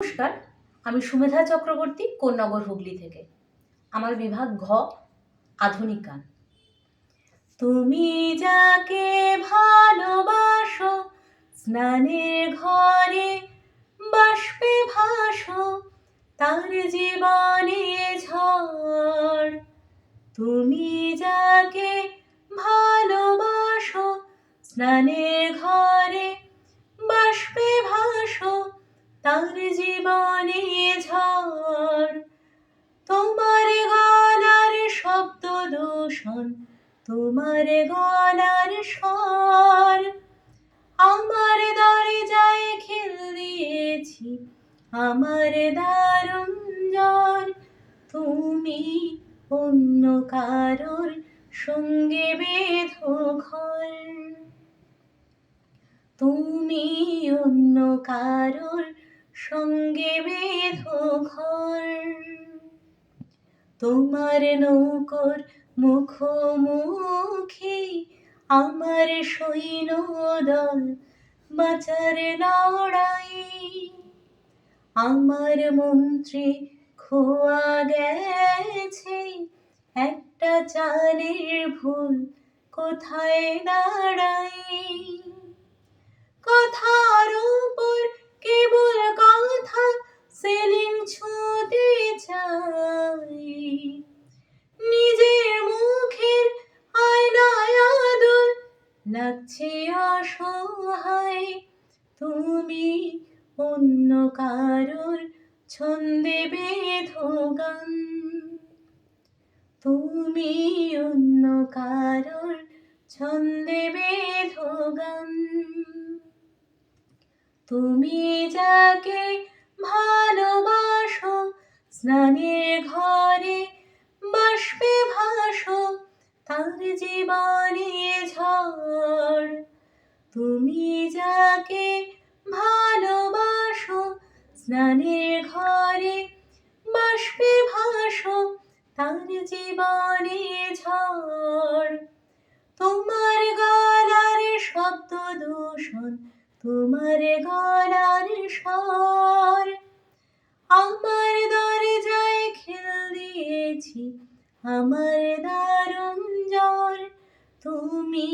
নমস্কার, আমি সুমেধা চক্রবর্তী, কোন্নগর হুগলি থেকে। আমার বিভাগ ঘ, আধুনিক গান। তুমি যাকে ভালোবাসো, স্নানের ঘরে বাষ্পে ভাসো, তার জীবনে ঝড়। তুমি যাকে ভালোবাসো, স্নানের ঘরে দূষণ তোমার গলার স্বর। আমার দরজায় খেল দিয়েছি, আমার দারুণ জ্বর। তুমি অন্য কারোর সঙ্গে বেধো ঘর। তুমি অন্য কারোর সঙ্গে বেধো ঘর। তোমার নৌকর মুখোমুখি আমার সৈন্য দল বাঁচার লড়াই আমার মন্ত্রী খোয়া গেছে, একটা চালের ভুল কোথায় দাঁড়াই? কথার লাগছে অসহায়। তুমি অন্য কারোর ছন্দে বেধো গান তুমি অন্য কারোর ছন্দে বেধো গান তুমি যাকে ভালোবাসো, স্নানের ঘরে বাষ্পে ভাসো, তার জীবনে তুমি যাকে ভালোবাসো, স্নানের ঘরে বাষ্পে ভাসো, তার জীবনে ঝড়। তোমার গলার শব্দ দূষণ, তোমার গলার স্বর। আমার দরজায় খেল দিয়েছি, আমার দারুণ জ্বর। তুমি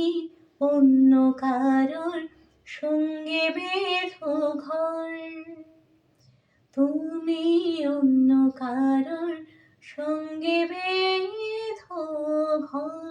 অন্য কারোর সঙ্গে বেঁধো ঘর। তুমি অন্য কারোর সঙ্গে বেঁধো ঘর।